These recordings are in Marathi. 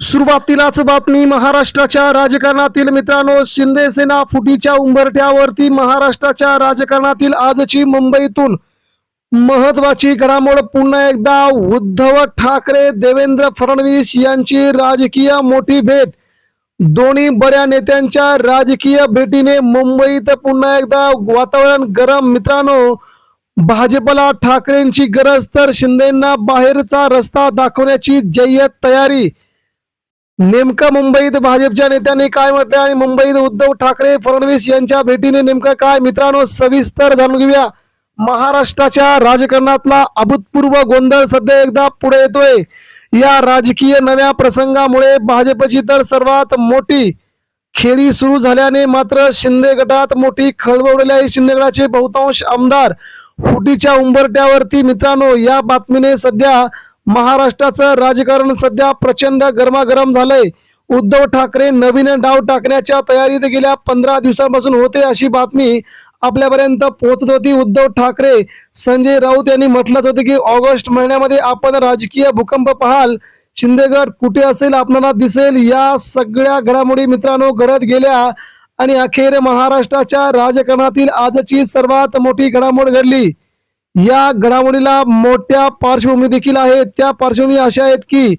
सुरुवातीलाच बातमी महाराष्ट्राच्या राजकारणातील मित्रांनो शिंदे सेना फुटीच्या उंबरठ्यावरती महाराष्ट्राच्या राजकारणातील आजची मुंबईतून महत्वाची घडामोड पुन्हा एकदा उद्धव ठाकरे देवेंद्र फडणवीस यांची राजकीय मोठी भेट. दोन्ही बड्या नेत्यांच्या राजकीय भेटीने मुंबईत पुन्हा एकदा वातावरण गरम. मित्रांनो भाजपला ठाकरेंची गरज तर शिंदेना बाहेरचा रस्ता दाखवण्याची जय्यत तयारी नेमकं मुंबईत भाजपच्या नेत्यांनी काय म्हटलं आणि मुंबईत उद्धव ठाकरे फडणवीस यांच्या भेटीने नेमकं काय? मित्रांनो सविस्तर जाणून घेऊया. महाराष्ट्राच्या राजकारणातला अभूतपूर्व गोंधळ सध्या एकदा पुढे येतोय. या राजकीय नव्या प्रसंगामुळे भाजपची तर सर्वात मोठी खेळी सुरू झाल्याने मात्र शिंदे गटात मोठी खळबळ आहे. शिंदे गटाचे बहुतांश आमदार फुटीच्या उंबरट्यावरती मित्रांनो या बातमीने सध्या महाराष्ट्राचं राजकारण सध्या प्रचंड गरमागरम झालंय. उद्धव ठाकरे नवीन डाव टाकण्याच्या तयारीत गेल्या पंधरा दिवसांपासून होते अशी बातमी आपल्यापर्यंत पोहोचत होती. उद्धव ठाकरे संजय राऊत यांनी म्हटलंच होतं की ऑगस्ट महिन्यामध्ये आपण राजकीय भूकंप पाहाल. शिंदेगड कुठे असेल आपल्याला दिसेल. या सगळ्या घडामोडी मित्रांनो घडत गेल्या आणि अखेर महाराष्ट्राच्या राजकारणातील आजची सर्वात मोठी घडामोड घडली. या घडामोडीला मोठ्या पार्श्वभूमी देखील आहेत त्या पार्श्वभूमी अशा आहेत की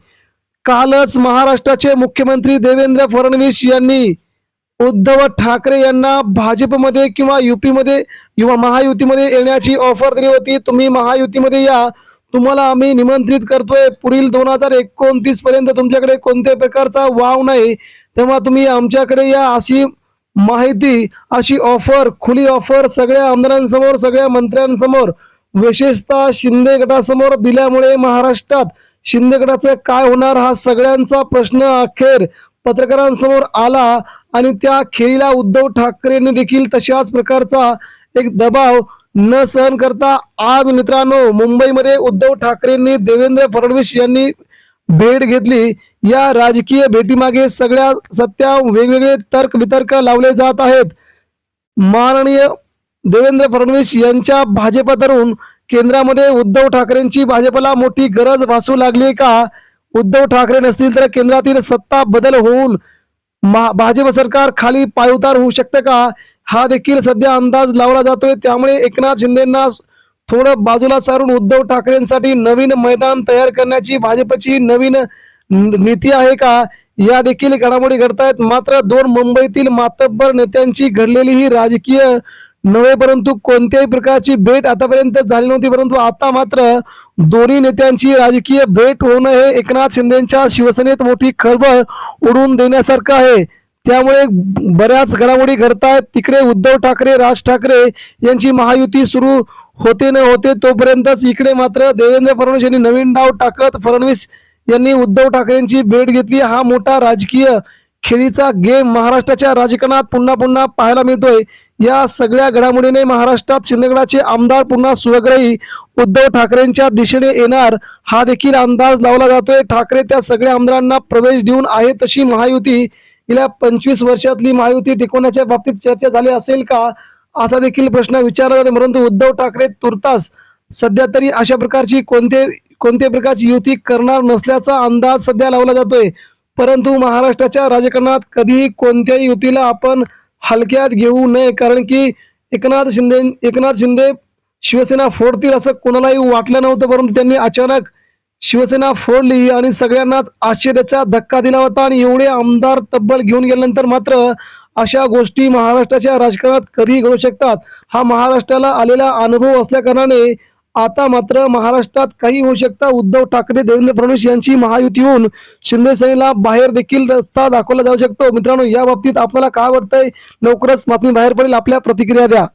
कालच महाराष्ट्राचे मुख्यमंत्री देवेंद्र फडणवीस यांनी उद्धव ठाकरे यांना भाजपमध्ये किंवा युपीमध्ये किंवा महायुतीमध्ये येण्याची ऑफर दिली होती. तुम्ही महायुतीमध्ये या. तुम्हाला आम्ही निमंत्रित करतोय. पुढील दोन हजार एकोणतीस पर्यंत तुमच्याकडे कोणत्याही प्रकारचा वाव नाही तेव्हा तुम्ही आमच्याकडे या अशी माहिती अशी ऑफर खुली ऑफर सगळ्या आमदारांसमोर सगळ्या मंत्र्यांसमोर विशेषतः शिंदे गटासमोर दिल्यामुळे महाराष्ट्रात शिंदे गटाचं काय होणार हा सगळ्यांचा प्रश्न अखेर पत्रकारांसमोर आला आणि त्या खेळीला उद्धव ठाकरेंनी देखील तशाच प्रकारचा एक दबाव न सहन करता आज मित्रांनो मुंबईमध्ये उद्धव ठाकरेंनी देवेंद्र फडणवीस यांनी भेट घेतली. या राजकीय भेटीमागे सगळ्या सत्या वेगवेगळे तर्क वितर्क लावले जात आहेत. माननीय देवेंद्र फडणवीस यांच्या भाजपतरून केंद्रामध्ये उद्धव ठाकरेंची भाजपला मोठी गरज भासू लागली का? उद्धव ठाकरे नसतील तर केंद्रातील सत्ता बदल होऊन भाजप सरकार खाली पायउतार होऊ शकतं का? हा देखील सध्या अंदाज लावला जातोय. त्यामुळे एकनाथ शिंदेना थोडं बाजूला सारून उद्धव ठाकरेंसाठी नवीन मैदान तयार करण्याची भाजपची नवीन नीती आहे का? या देखील घडामोडी घडतायत. मात्र दोन मुंबईतील मातब्बर नेत्यांची घडलेली ही राजकीय नव्हे परंतु कोणत्याही प्रकारची भेट आतापर्यंत झाली नव्हती परंतु आता मात्र दोन्ही नेत्यांची राजकीय भेट होणं हे एकनाथ शिंदेच्या शिवसेनेत मोठी खळबळ उडवून देण्यासारखं आहे. त्यामुळे बऱ्याच घडामोडी घडतायत. तिकडे उद्धव ठाकरे राज ठाकरे यांची महायुती सुरू होते न होते तोपर्यंतच इकडे मात्र देवेंद्र फडणवीस यांनी नवीन डाव टाकत फडणवीस यांनी उद्धव ठाकरेंची भेट घेतली. हा मोठा राजकीय खेळीचा गेम महाराष्ट्राच्या राजकारणात पुन्हा पुन्हा पाहायला मिळतोय. या सगळ्या घडामोडीने महाराष्ट्रात शिंदेगडाचे आमदार पुन्हा सुवग्रही उद्धव ठाकरेंच्या दिशेने येणार हा देखील अंदाज लावला जातोय. ठाकरे त्या सगळ्या आमदारांना प्रवेश देऊन आहे तशी महायुती. गेल्या पंचवीस वर्षातली महायुती टिकवण्याच्या बाबतीत चर्चा झाली असेल का? असा देखील प्रश्न विचारला जातो परंतु उद्धव ठाकरे तुर्तास सध्या तरी अशा प्रकारची कोणते कोणत्या प्रकारची युती करणार नसल्याचा अंदाज सध्या लावला जातोय. परंतु महाराष्ट्राच्या राजकारणात कधीही कोणत्याही युतीला आपण हलक्यात घेऊ नये कारण की एकनाथ शिंदे एकनाथ शिंदे शिवसेना फोडतील असं कोणालाही वाटलं नव्हतं परंतु त्यांनी अचानक शिवसेना फोडली आणि सगळ्यांनाच आश्चर्याचा धक्का दिला होता आणि एवढे आमदार तब्बल घेऊन गेल्यानंतर मात्र अशा गोष्टी महाराष्ट्राच्या राजकारणात कधी घडू शकतात. हा महाराष्ट्राला आलेला अनुभव असल्या कारणाने आता मात्र महाराष्ट्रात काही होऊ शकता. उद्धव ठाकरे देवेंद्र फडणवीस यांची महायुती होऊन शिंदेसेनेला बाहेर देखील रस्ता दाखवला जाऊ शकतो. मित्रांनो या बाबतीत आपल्याला काय वाटतंय? लवकरच बातमी बाहेर पडेल. आपल्या प्रतिक्रिया द्या.